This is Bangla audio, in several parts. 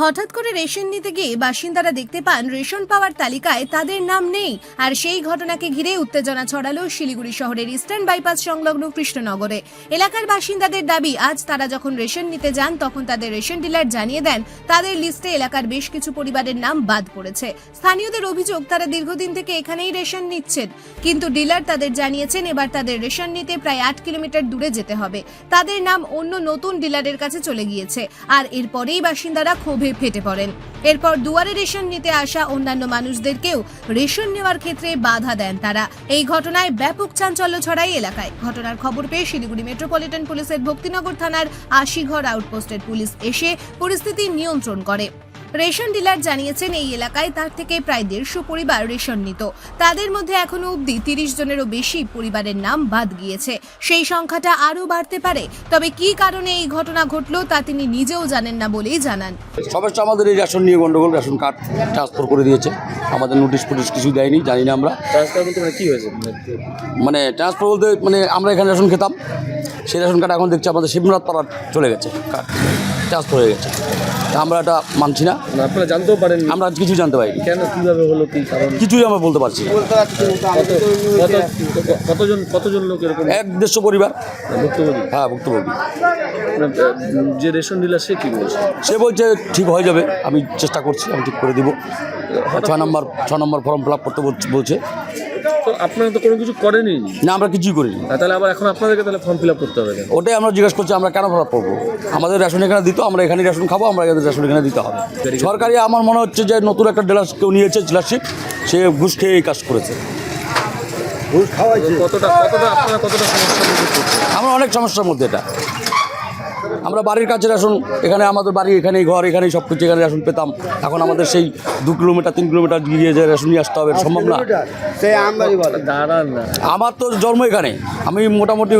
হঠাৎ করে রেশন নিতে গিয়ে বাসিন্দারা দেখতে পান রেশন পাওয়ার তালিকায় তাদের নাম নেই। আর সেই ঘটনাকে ঘিরে উত্তেজনা ছড়ালো শিলিগুড়ি শহরের ইস্টার্ন বাইপাস সংলগ্ন কৃষ্ণনগরে। এলাকার বাসিন্দাদের দাবি, আজ তারা যখন রেশন নিতে যান, তখন তাদের রেশন ডিলার জানিয়ে দেন, তাদের লিস্টে এলাকার বেশ কিছু পরিবারের নাম বাদ পড়েছে। স্থানীয়দের অভিযোগ, তারা দীর্ঘদিন থেকে এখানেই রেশন নিচ্ছেন। কিন্তু ডিলার তাদের জানিয়েছেন, এবার তাদের রেশন নিতে প্রায় আট কিলোমিটার দূরে যেতে হবে। তাদের নাম অন্য নতুন ডিলারের কাছে চলে গিয়েছে। আর এরপরেই বাসিন্দারা ক্ষোভে ফেটে পড়েন। এরপর দুয়ারে রেশন নিতে আসা অন্যান্য মানুষদেরকেও রেশন নেওয়ার ক্ষেত্রে বাধা দেন তারা। এই ঘটনায় ব্যাপক চাঞ্চল্য ছড়াই এলাকায়। ঘটনার খবর পেয়ে শিলিগুড়ি মেট্রোপলিটন পুলিশের ভক্তিনগর থানার আশিঘর আউটপোস্টের পুলিশ এসে পরিস্থিতি নিয়ন্ত্রণ করে। রেশন ডিলার জানিয়েছেন এই এলাকায় তার থেকে প্রায় দেড়শো পরিবার রেশন নিত। তাদের মধ্যে এখনও অবধি তিরিশ জনেরও বেশি পরিবারের নাম বাদ গিয়েছে। সেই সংখ্যাটা আরও বাড়তে পারে তবে কী কারণে এই ঘটনা ঘটলো তা তিনি নিজেও জানেন না বলেই জানান। সমস্যা আমাদের এই রেশন নিয়ে গন্ডগোল রেশন কার্ড ট্রান্সফার করে দিয়েছে। আমাদের নোটিশ ফুটিশ কিছু দেয়নি জানি না আমরা। ট্রান্সফার বলতে মানে কি হয়েছে? মানে ট্রান্সফার বলতে মানে আমরা এখানে রেশন খেতাম। সেই রেশন কার্ড এখন দেখছি আমাদের শিবনাথ পাড়া চলে গেছে। কার্ড ট্রান্সফার হয়ে গেছে। আমরা এটা মানছি না। মানে আপনারা জানতেও পারেন আমরা কিছু জানতে পারি কেন কীভাবে হলো কি কারণ? কিছুই আমরা বলতে পারছি কতজন কতজন লোক এরকম? এক দেড়শো পরিবার। ভুক্তভোগী। হ্যাঁ ভুক্তভোগী। মানে, যে রেশন ডিলার সে কী বলছে? সে বলছে ঠিক হয়ে যাবে আমি চেষ্টা করছি আমি ঠিক করে দিব। ছ নম্বর ছ নম্বর ফর্ম ফিল আপ করতে বলছে। তো আপনারা তো কোনো কিছু করেনি না আমরা কিছুই করিনি। তাহলে আবার এখন আপনাদেরকে তাহলে ফর্ম ফিল আপ করতে হবে কেন? ওটাই আমরা জিজ্ঞেস করছি আমরা কেন আপ করব? আমাদের রেশন এখানে দিত আমরা এখানে রেশন খাব আমরা এখানে রেশন এখানে দিতে হবে। সরকারি আমার মনে হচ্ছে যে নতুন একটা ডিলার কেউ নিয়েছে ডিলারশিপ সে ঘুষ খেয়ে এই কাজ করেছে। কতটা কতটা আপনারা কতটা সমস্যা মধ্যে আমরা অনেক সমস্যার মধ্যে এটা। আমরা বাড়ির কাছে রেশন এখানে আমাদের বাড়ি এখানেই ঘর এখানেই সব কিছু এখানে রেশন পেতাম। এখন আমাদের সেই দু কিলোমিটার তিন কিলোমিটার গিয়ে যে রেশন নিয়ে আসতে হবে সম্ভব না। আমার তো জন্ম এখানে। আমি মোটামুটি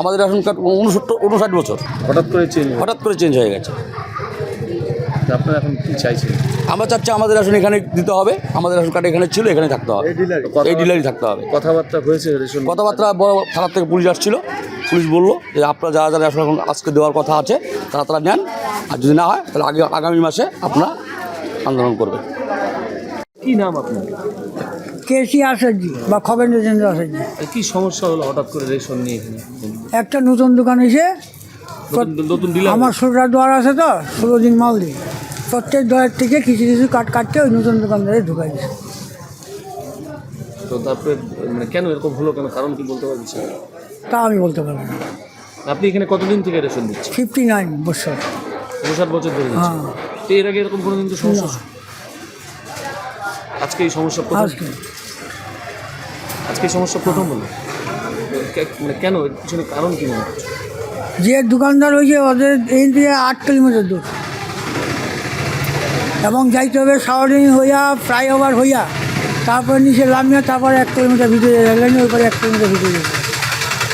আমাদের রেশন কার্ড উনসত্তর উনষাট বছর। হঠাৎ করে চেঞ্জ হঠাৎ করে চেঞ্জ হয়ে গেছে। আপনারা এখন কি চাইছেন? আমরা চাচ্ছি আমাদের রেশন এখানে দিতে হবে। আমাদের রেশন কার্ড এখানে ছিল এখানে থাকতে হবে। এই ডিলারই থাকতে হবে। কথাবার্তা হয়েছে কথাবার্তা বড় থানার থেকে পুলিশ আসছিল। পুলিশ বলল যে আপনারা যারা যারা রেশন এখন আজকে দেওয়ার কথা আছে তারা তারা নেন। আর যদি না হয় তাহলে আগে আগামী মাসে আপনারা আন্দোলন করবেন। কি নাম আপনার? কেসি আচার্য বা খগেন্দ্রচন্দ্র আচার্য কি সমস্যা হলো হঠাৎ করে রেশন নিয়ে এখানে? একটা নতুন দোকান এসে নতুন- আমার ছোটরা দোয়ার আছে তো ষোলো দিন মাল দিই প্রত্যেক দোয়ার থেকে কিছু কিছু কাট কাটতে ওই নতুন দোকানদারে ঢুকাই দিচ্ছে তো তারপরে মানে কেন এরকম হলো? কেন কারণ কি বলতে পারছেন তা আমি বলতে পারব না। আপনি এখানে কতদিন থেকে রেশন দিচ্ছেন? ফিফটি নাইন বছর। উনষাট বছর ধরে হ্যাঁ। তো এর আগে এরকম কোনো কিন্তু সমস্যা আজকে এই সমস্যা প্রথম? আজকে। আজকে এই সমস্যা প্রথম হলো? মানে কেন? এর পিছনে কারণ কি মনে হচ্ছে? যে দোকানদার হয়েছে ওদের এই থেকে আট কিলোমিটার দূর। এবং যাইতে হবে সারাদিন হইয়া ফ্লাইওভার হইয়া। তারপরে নিচে নামিয়ে তারপরে এক কিলোমিটার ভিতরে রেললাইনে ওই পরে এক কিলোমিটার ভিতরে যেতে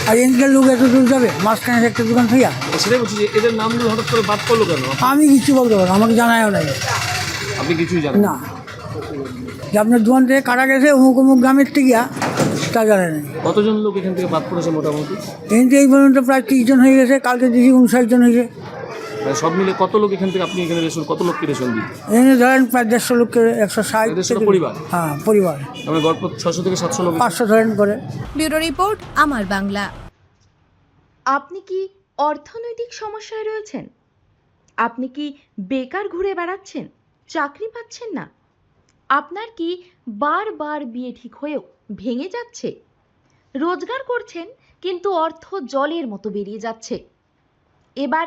আর এদিকে লোক এত দূর যাবে? মাঝখানে একটা দোকান হইয়া? সেটাই বলছি যে এদের নামগুলো হঠাৎ করে বাদ করল কেন? আমি কিছু বলতে পারব না, আমাকে জানায়ও নাই। আপনি কিছুই জানেন না? না। যে আপনার দোকান থেকে কাটা গেছে অমুক অমুক গ্রামের থেকে তা জানে নাই। কতজন লোক এখান থেকে বাদ পড়েছে মোটামুটি? কিন্তু এই পর্যন্ত প্রায় তিরিশ জন হয়ে গেছে কালকে দেখি উনষাট জন হয়েছে। সব মিলে কত লোক এখান থেকে আপনি এখানে রেশন কত লোককে রেশন দিন এখানে ধরেন প্রায় দেড়শো লোককে একশো ষাট পরিবার? হ্যাঁ পরিবার। আমরা গল্প ছশো থেকে সাতশো লোক পাঁচশো ধরেন করে। ব্যুরো রিপোর্ট আমার বাংলা। আপনি কি অর্থনৈতিক সমস্যায় রয়েছেন? আপনি কি বেকার ঘুরে বেড়াচ্ছেন? চাকরি পাচ্ছেন না? আপনার কি বারবার বিয়ে ঠিক হয়েও ভেঙে যাচ্ছে? রোজগার করছেন কিন্তু অর্থ জলের মতো বেরিয়ে যাচ্ছে। এবার